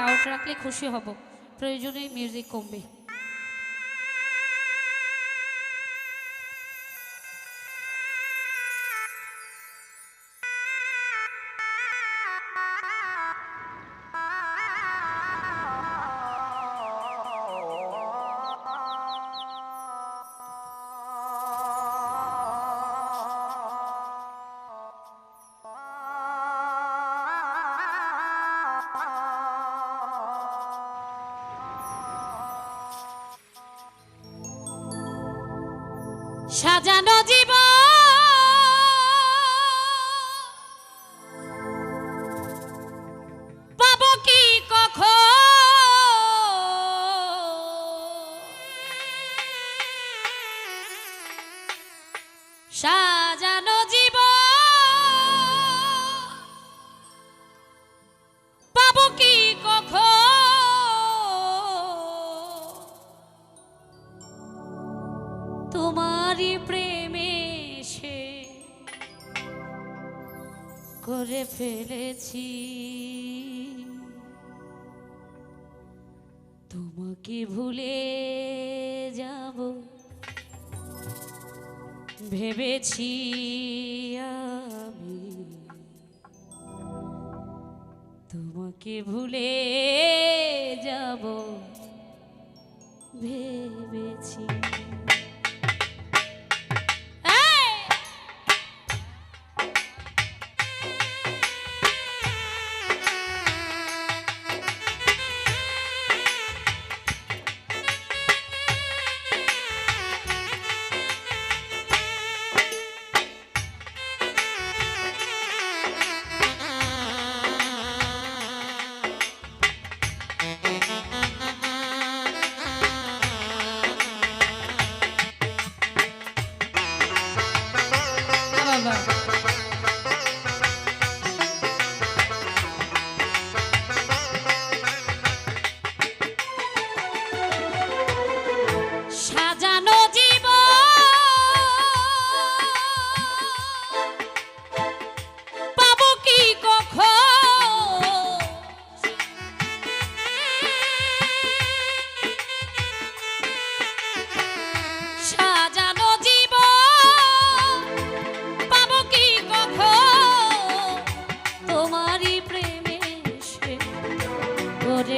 Loud রাখলে খুশি হব প্রয়োজনে মিউজিক কমবে সাজানো ফেলেছি। তোমাকে ভুলে যাব। ভেবেছি আমি। তোমাকে ভুলে যাব। ভেবেছি।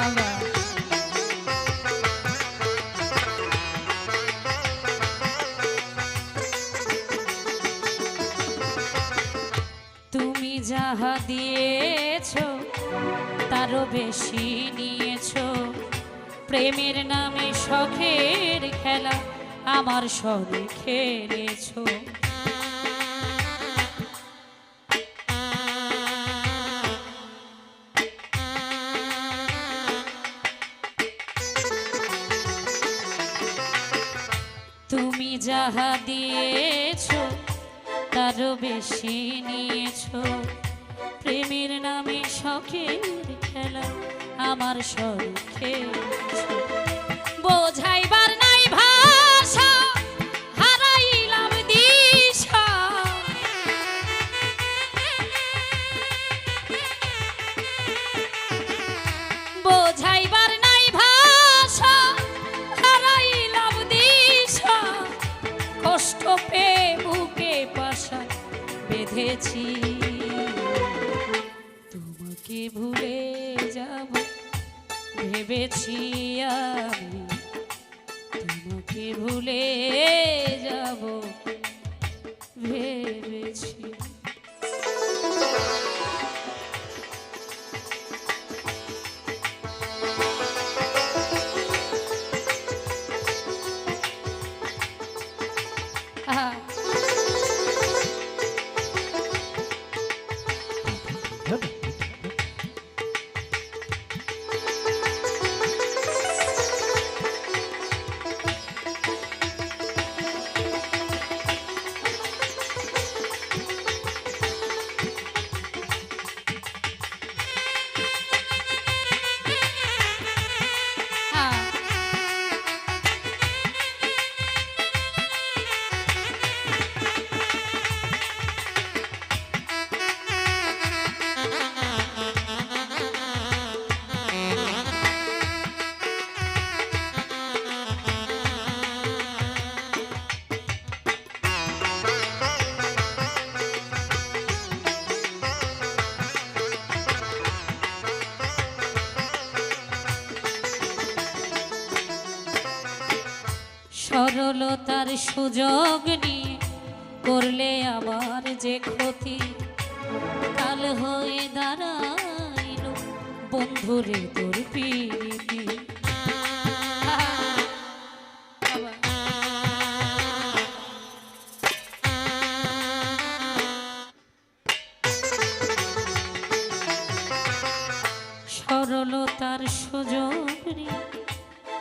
বাবা। তুমি যাহা দিয়েছ তারও বেশি নিয়েছ। প্রেমের নামে শখের খেলা আমার সরে খেলেছ। যাহা দিয়েছ তারও বেশি নিয়েছ। প্রেমের নামে শখের খেলা আমার শখে বোঝাইবা বেঁধেছি তোমাকে ভুলে যাব ভেবেছি আমি। তোমাকে ভুলে যাব ভেবেছি। সরলতার সুযোগ নিয়ে করলে আবার যে ক্ষতি, কাল হয়ে দাঁড়াইল বন্ধুরে তোর বাবা। সরলতার সুযোগ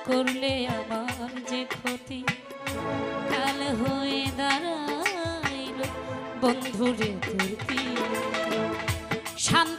করলে আমার যে ক্ষতি কাল হয়ে দাঁড়াইল বন্ধুরে তোর। শান্তি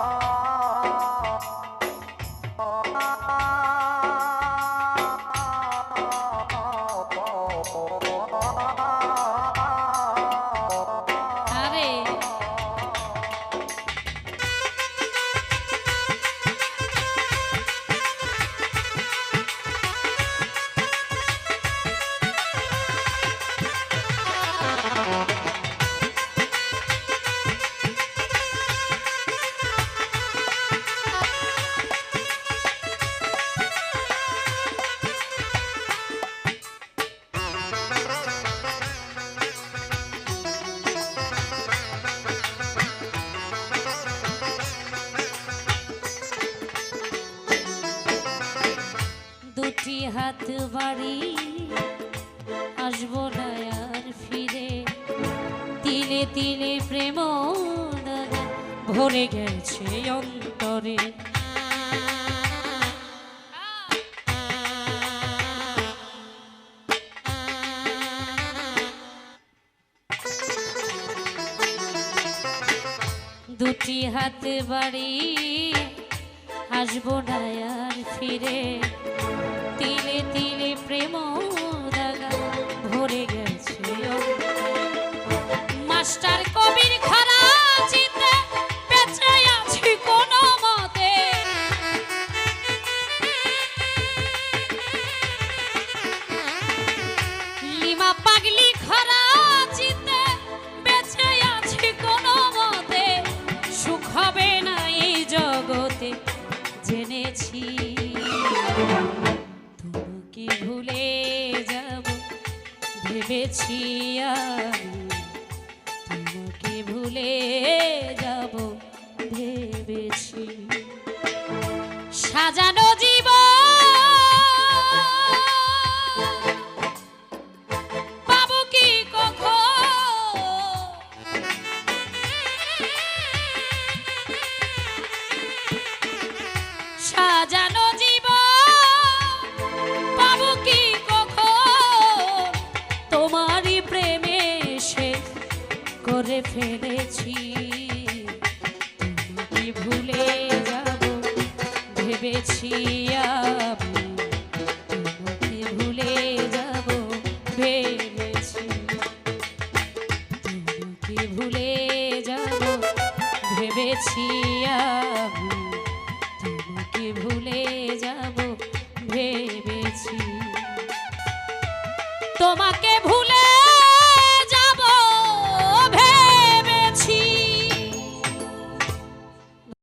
হাত বাড়ি, আসব না আর ফিরে। তিলে তিলে প্রেম ভরে গেছে অন্তরে। দুটি হাত বাড়ি, আসব না আর ফিরে। তিলে তিলে সাজানো জীব কি সাজানো জীব কি তোমারই প্রেমে সে করে ফেলেছি। ভেবেছি আমি। তোমাকে ভুলে যাব ভেবেছি। তোমাকে ভুলে যাব ভেবেছি আমি।